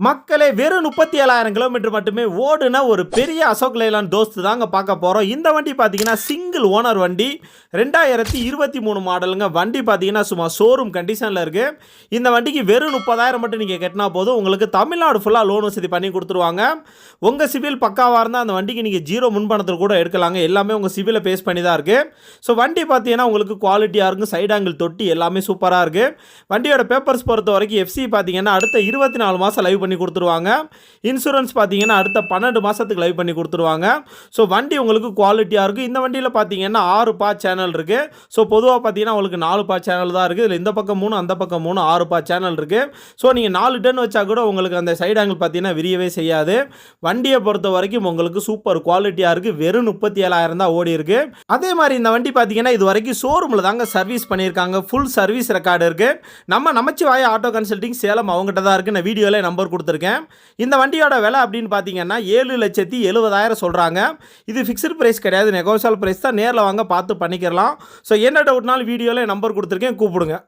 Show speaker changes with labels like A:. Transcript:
A: மக்களே வெறும் முப்பத்தி ஏழாயிரம் கிலோமீட்டர் மட்டுமே ஓடுன ஒரு பெரிய அசோக் லைலான் தோஸ்து தாங்க பார்க்க போகிறோம் இந்த வண்டி பார்த்தீங்கன்னா சிங்கிள் ஓனர் வண்டி. ரெண்டாயிரத்தி இருபத்தி மூணு மாடலுங்க வண்டி பார்த்தீங்கன்னா சும்மா ஷோரூம் கண்டிஷனில் இருக்குது இந்த வண்டிக்கு வெறும் முப்பதாயிரம் மட்டும் நீங்கள் கட்டினா போதும். உங்களுக்கு தமிழ்நாடு ஃபுல்லாக லோன் வசதி பண்ணி கொடுத்துருவாங்க. உங்கள் சிவில் பக்காவாக இருந்தால் அந்த வண்டிக்கு நீங்கள் ஜீரோ முன்பணத்தில் கூட எடுக்கலாங்க. எல்லாமே உங்கள் சிவிலை பேஸ் பண்ணி தான் இருக்குது ஸோ வண்டி பார்த்தீங்கன்னா உங்களுக்கு குவாலிட்டியாக இருக்கும். சைட் ஆங்கிள் தொட்டி எல்லாமே சூப்பராக இருக்குது வண்டியோட பேப்பர்ஸ் பொறுத்த வரைக்கும் எஃப்சி பார்த்தீங்கன்னா அடுத்த இருபத்தி நாலு மாதம் லைவ் பண்ணி கொடுத்துருவாங்க. இன்சூரன்ஸ் பார்த்தீங்கன்னா அடுத்த பன்னெண்டு மாதத்துக்கு லைவ் பண்ணி கொடுத்துருவாங்க. ஸோ வண்டி உங்களுக்கு குவாலிட்டியாக இருக்கும் இந்த வண்டியில் பார்த்தீங்கன்னா ஆறு பா சேனல் இருக்குது ஸோ பொதுவாக பார்த்தீங்கன்னா உங்களுக்கு நாலு பா சேனல் தான் இருக்குது இதில் இந்த பக்கம் மூணு அந்த பக்கம் மூணு ஆறு பா சேனல் இருக்குது ஸோ நீங்கள் நாலு டன் வச்சா கூட உங்களுக்கு அந்த சைடு ஆங்கிள் பார்த்தீங்கன்னா விரியவே செய்யாது. வண்டியை பொறுத்த வரைக்கும் உங்களுக்கு சூப்பர் குவாலிட்டியாக இருக்குது வெறும் முப்பத்தி ஏழாயிரம் தான் ஓடி இருக்கு. அதே மாதிரி இந்த வண்டி பார்த்தீங்கன்னா இது வரைக்கும் ஷோரூமில் தாங்க சர்வீஸ் பண்ணியிருக்காங்க. ஃபுல் சர்வீஸ் ரெக்கார்டு இருக்குது நம்ம நமச்சிவாய ஆட்டோ கன்சல்டிங் சேலம் அவங்ககிட்ட தான் இருக்குது நான் வீடியோவில் நம்பர் கொடுத்துருக்கேன். இந்த வண்டியோட விலை அப்படின்னு பார்த்தீங்கன்னா ஏழு லட்சத்தி எழுபதாயிரம் சொல்கிறாங்க இது ஃபிக்ஸ்டு ப்ரைஸ் கிடையாது. நெகோசியல் ப்ரைஸ் தான். நேரில் வாங்க பார்த்து பண்ணிக்கிறலாம் ஸோ என்ன டவுட்னாலும் வீடியோவில் நம்பர் கொடுத்துருக்கேன். கூப்பிடுங்க.